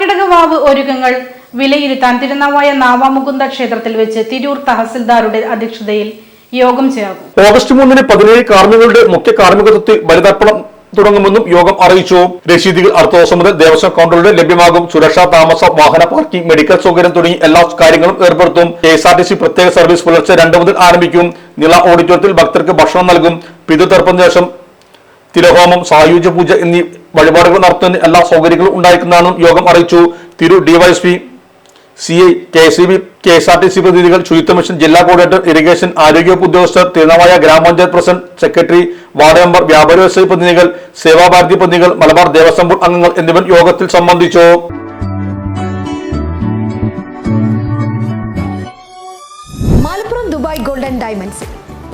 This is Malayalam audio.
കർക്കിടക വാവ് ഒരുക്കങ്ങൾ വിലയിരുത്താൻ തിരുനാവായ നാവാമുകുന്ദ ക്ഷേത്രത്തിൽ വെച്ച് തിരൂർ തഹസിൽദാരുടെ അധ്യക്ഷതയിൽ യോഗം ചേർന്നു. ഓഗസ്റ്റ് മൂന്നിന് പതിനേഴ് കാർമ്മികളുടെ മുഖ്യ കാർമ്മികത്വത്തിൽ ബലിതർപ്പണം തുടങ്ങുമെന്നും യോഗം അറിയിച്ചു. രസീതികൾ അടുത്ത ദിവസം മുതൽ ദേവസ്വം കൗണ്ടറുകളിൽ ലഭ്യമാകും. സുരക്ഷാ താമസ വാഹന പാർക്കിംഗ് മെഡിക്കൽ സൗകര്യം തുടങ്ങി എല്ലാ കാര്യങ്ങളും ഏർപ്പെടുത്തും. K S R T C പ്രത്യേക സർവീസ് പുലർച്ചെ രണ്ട് മുതൽ ആരംഭിക്കും. നില ഓഡിറ്റോറിയത്തിൽ ഭക്തർക്ക് ഭക്ഷണം നൽകും. പിതൃതർപ്പണ ശേഷം തിരഹോമം സായുജ പൂജ എന്നീ വഴിപാടുകൾ നടത്തുന്ന എല്ലാ സൗകര്യങ്ങളും ഉണ്ടായിരിക്കുന്നതാണെന്നും യോഗം അറിയിച്ചു. തിരു DYSP C I K S B K S R T C പ്രതിനിധികൾ ശുചിത്വ മിഷൻ ജില്ലാ കോർഡിനേറ്റർ ഇറിഗേഷൻ ആരോഗ്യവകുപ്പ് ഉദ്യോഗസ്ഥർ തിരുനാവായ ഗ്രാമപഞ്ചായത്ത് പ്രസിഡന്റ് സെക്രട്ടറി വാർഡ് മെമ്പർ വ്യാപാര വ്യവസായ പ്രതിനിധികൾ സേവാഭാരതി പ്രതിനിധികൾ മലബാർ ദേവസ്വം ബോർഡ് അംഗങ്ങൾ എന്നിവർ യോഗത്തിൽ സംബന്ധിച്ചു. Malappuram Dubai golden diamonds